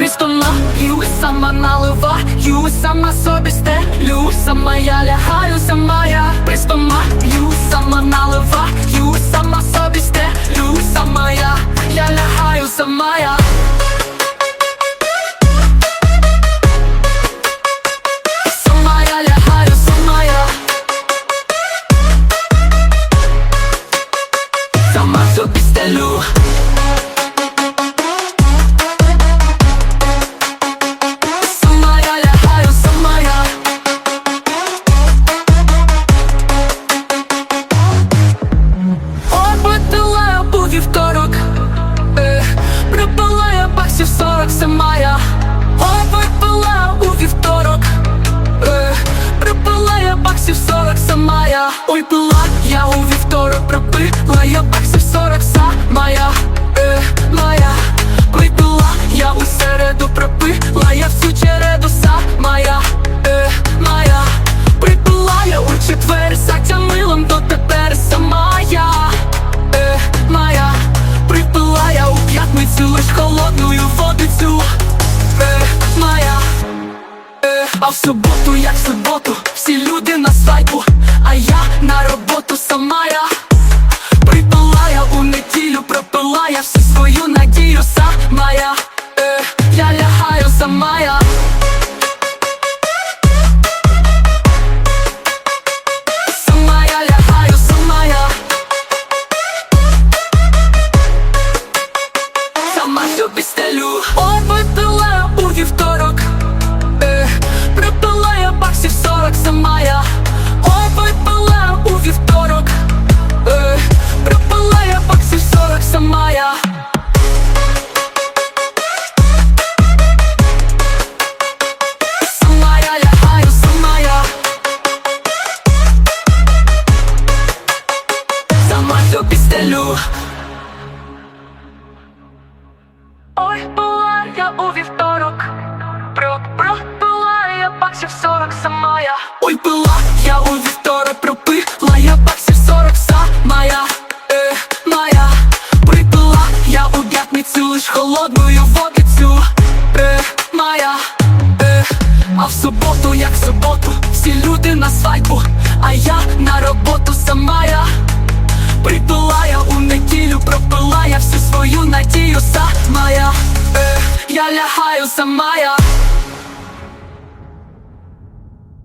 Ю сама наливаю, сама собі стелю, сама я лягаю, сама я приспомаю, сама наливаю, сама собі стелю, сама я, я лягаю, сама я. Сама собі стелю я у вівторок пропила я баксів сорок, сама я е, моя. Випила я у середу пропила я всю череду сама я е, моя. Припила я у четвер, затямилом дотепер сама я е, моя. Припила я у п'ятницю лиш холодною водицю е, моя. Е, А в суботу, як в суботу, всі люди на свадьбу, Сама собі стелю холодною водицю е, моя е, А в суботу, як в суботу, всі люди на свадьбу, а я на роботу сама я. Припила я у неділю, пропила я всю свою надію сама я е, Я лягаю сама я